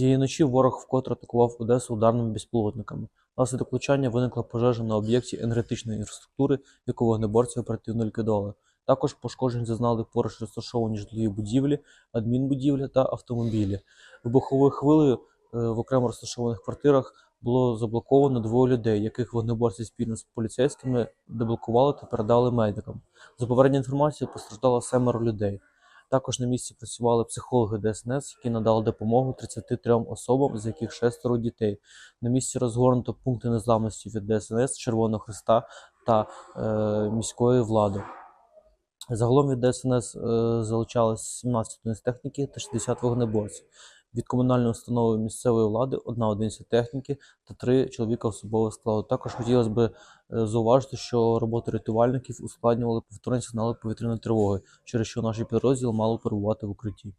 Цієї ночі ворог вкотре атакував Одесу ударними безпілотниками. Внаслідок влучання виникла пожежа на об'єкті енергетичної інфраструктури, яку вогнеборці оперативно ліквідували. Також пошкоджень зазнали поруч розташовані житлові будівлі, адмінбудівлі та автомобілі. Вибуховою хвилею е, в окремо розташованих квартирах було заблоковано двоє людей, яких вогнеборці спільно з поліцейськими деблокували та передали медикам. За попередньою інформацією, постраждало семеро людей. Також на місці працювали психологи ДСНС, які надали допомогу 33 особам, з яких шестеро дітей. На місці розгорнуто пункти незламності від ДСНС, Червоного Христа та е, міської влади. Загалом від ДСНС е, залучалось 17 одиниць техніки та 60 вогнеборців. Від комунальної установи місцевої влади одна одиниця техніки та три чоловіка особового складу. Також хотілося б зауважити, що роботу рятувальників ускладнювали повторні сигнали повітряної тривоги, через що наші підрозділи мали перебувати в укритті.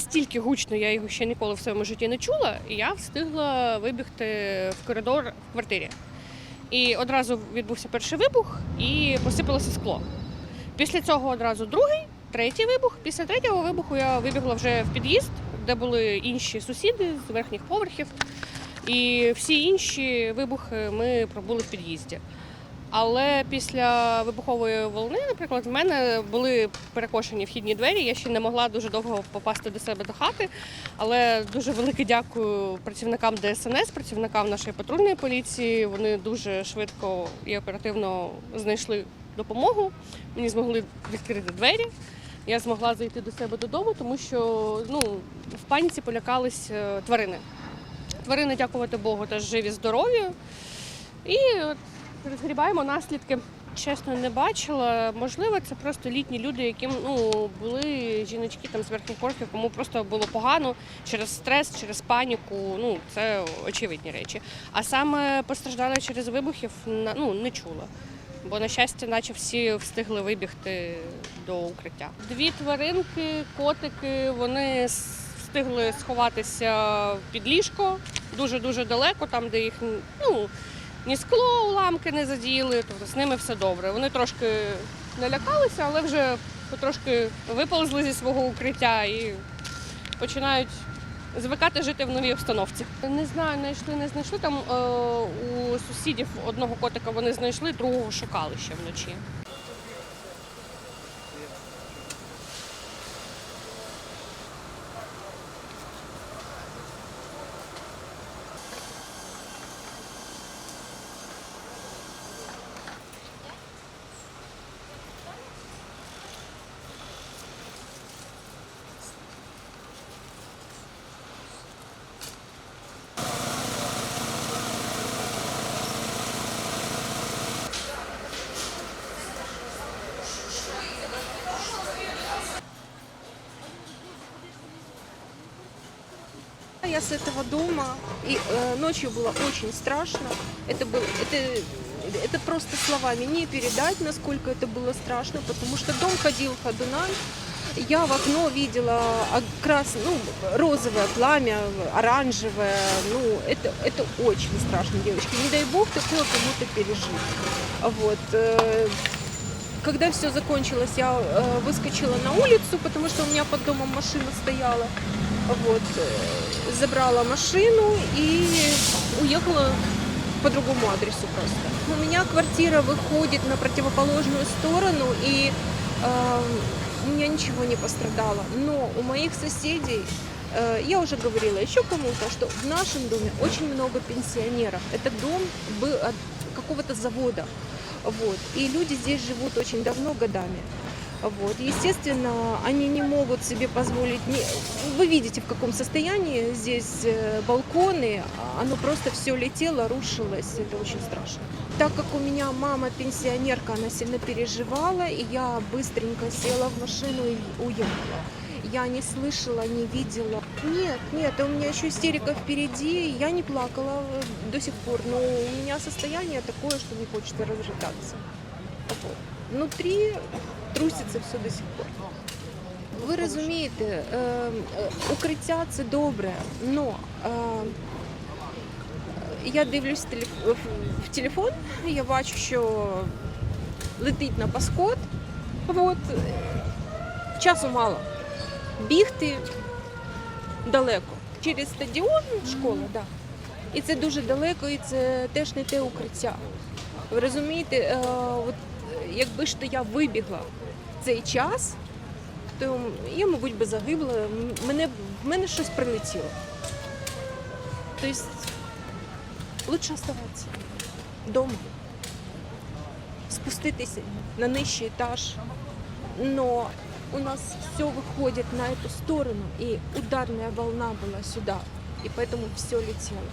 Стільки гучно я його ще ніколи в своєму житті не чула, і я встигла вибігти в коридор в квартирі. І одразу відбувся перший вибух і посипалося скло. Після цього одразу другий, третій вибух. Після третього вибуху я вибігла вже в під'їзд, де були інші сусіди з верхніх поверхів. І всі інші вибухи ми пробули в під'їзді. Але після вибухової волни, наприклад, в мене були перекошені вхідні двері. Я ще не могла дуже довго попасти до себе до хати. Але дуже велике дякую працівникам ДСНС, працівникам нашої патрульної поліції. Вони дуже швидко і оперативно знайшли допомогу. Мені змогли відкрити двері. Я змогла зайти до себе додому, тому що ну, в паніці полякались е, тварини. Тварини, дякувати Богу, теж живі, здорові. І розгрібаємо наслідки. Чесно, не бачила. Можливо, це просто літні люди, яким ну були жіночки там з верхніх поверхів, кому просто було погано через стрес, через паніку. Ну це очевидні речі. А саме постраждали через вибухів, ну не чула. Бо на щастя, наче всі встигли вибігти до укриття. Дві тваринки, котики, вони встигли сховатися під ліжко дуже дуже далеко, там, де їх ну ні скло, уламки не задіяли, тобто з ними все добре. Вони трошки налякалися, але вже потрошки виповзли зі свого укриття і починають звикати жити в новій обстановці. Не знаю, знайшли, не знайшли. Там е, у сусідів одного котика вони знайшли, другого шукали ще вночі. С этого дома, и э, ночью было очень страшно. Это было, это, это просто словами не передать, насколько это было страшно, потому что дом ходил ходунами. Я в окно видела окрас, ну, розовое пламя, оранжевое. Ну, это, это очень страшно, девочки. Не дай бог такое кому-то пережить. Вот. э, Когда все закончилось, я э, выскочила на улицу, потому что у меня под домом машина стояла. Вот, э, забрала машину и уехала по другому адресу просто. У меня квартира выходит на противоположную сторону, и э, у меня ничего не пострадало. Но у моих соседей, э, я уже говорила еще кому-то, что в нашем доме очень много пенсионеров. Этот дом был от какого-то завода. Вот. И люди здесь живут очень давно, годами. Вот. Естественно, они не могут себе позволить... Вы видите, в каком состоянии здесь э, балконы. Оно просто все летело, рушилось. Это очень страшно. Так как у меня мама пенсионерка, она сильно переживала, и я быстренько села в машину и уехала. Я не слышала, не видела. Нет, нет, у меня еще истерика впереди. Я не плакала э, до сих пор, но у меня состояние такое, что не хочется разрыдаться. Вот. Внутри труситься все до сих пор. Ви розумієте, е, е, укриття це добре, але е, я дивлюсь в- телефон, я бачу, що летить на паскот. От, часу мало. Бігти далеко. Через стадіон школа, да. І це дуже далеко, і це теж не те укриття. Ви розумієте, е, от, якби ж то я вибігла в цей час, то я, мабуть, би загибла, М- мене, в мене щось прилетіло. Тобто, лучше оставатися вдома, спуститися на нижчий етаж. Но у нас все выходит на эту сторону, и ударная волна была сюда, и поэтому все летело.